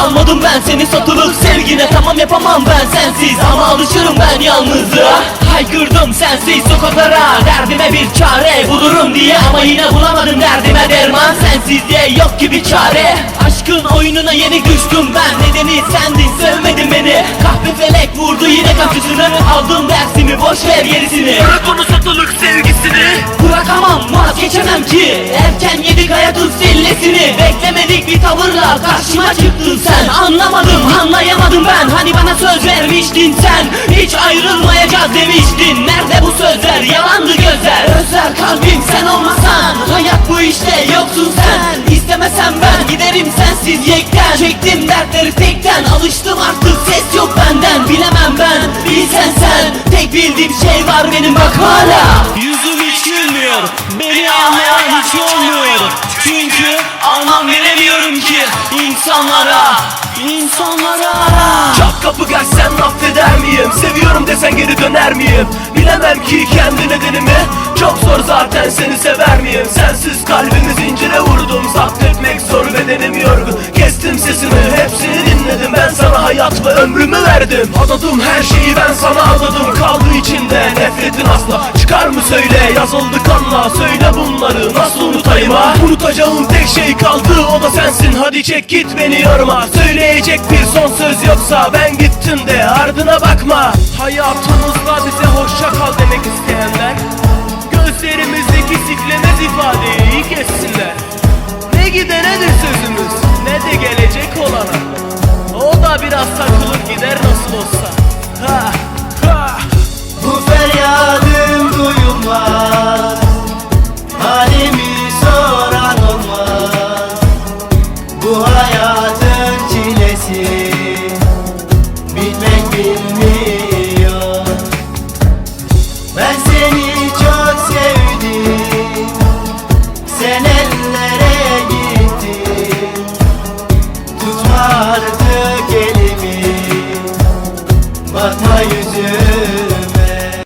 yüzüme Kalmadım ben senin satılık sevgine. Tamam yapamam ben sensiz Ama alışırım ben yalnızlığa. Haykırdım sensiz sokaklara Derdime bir çare bulurum diye. Ama yine bulamadım derdime derman Sensizliğe yok gibi çare. Aşkın oyununa yenik düştüm ben Nedeni sendin sevmedin beni. Kahpe felek vurdu yine kapısını Aldım dersimi boş ver gerisini Bırak onu satılık sevgisini. Bırakamam vazgeçemem ki. Erken yedik hayatın sillesini Beklemedik bir tavırla karşıma çıktın sen. Anlamadım anlayamadım ben. Hani bana söz vermiştin sen. Hiç ayrılmayacağız demiştin. Nerede bu sözler? Yalandı gözler. Özler kalbim sen olmasan Hayat bu işte. Yoksun sen. İstemesem ben giderim sensiz yekten. Çektim dertleri tekten. Alıştım artık ses yok benden. Bilemem ben bilsen sen. Tek bildiğim şey var benim. Bak hala. Yüzüm hiç gülmüyor. Beni anlayan hiç olmuyor anlam veremiyorum ki insanlara insanlara. Çat kapı gelsen affeder miyim? Seviyorum desen geri döner miyim? Bilemem ki kendi nedenimi. Çok zor zaten seni sever miyim? Sensiz kalbimi zincire vurdum. Zapt etmek zor bedenim yorgun. Kestim sesimi hepsini dinledim. Ben sana hayat ve ömrümü verdim. Adadım her şeyi ben sana adadım Kaldı içinde nefretin asla. Çıkar mı söyle yazıldı kanla Söyle bunları nasıl unutayım ha? Unutacağım şey kaldı o da sensin. Hadi çek git beni yorma Söyleyecek bir son söz yoksa Ben gittim de ardına bakma. Hayatımızda bize hoşça kal demek isteyenler Gözlerimizdeki siklemez ifadeyi kessinler. Ne gidenedir sözümüz ne de gelecek olana O da biraz takılır gider nasıl olsa. Ha bilmiyor. Ben seni çok sevdim. Sen ellere gittin. Tutma artık elimi Bakma yüzüme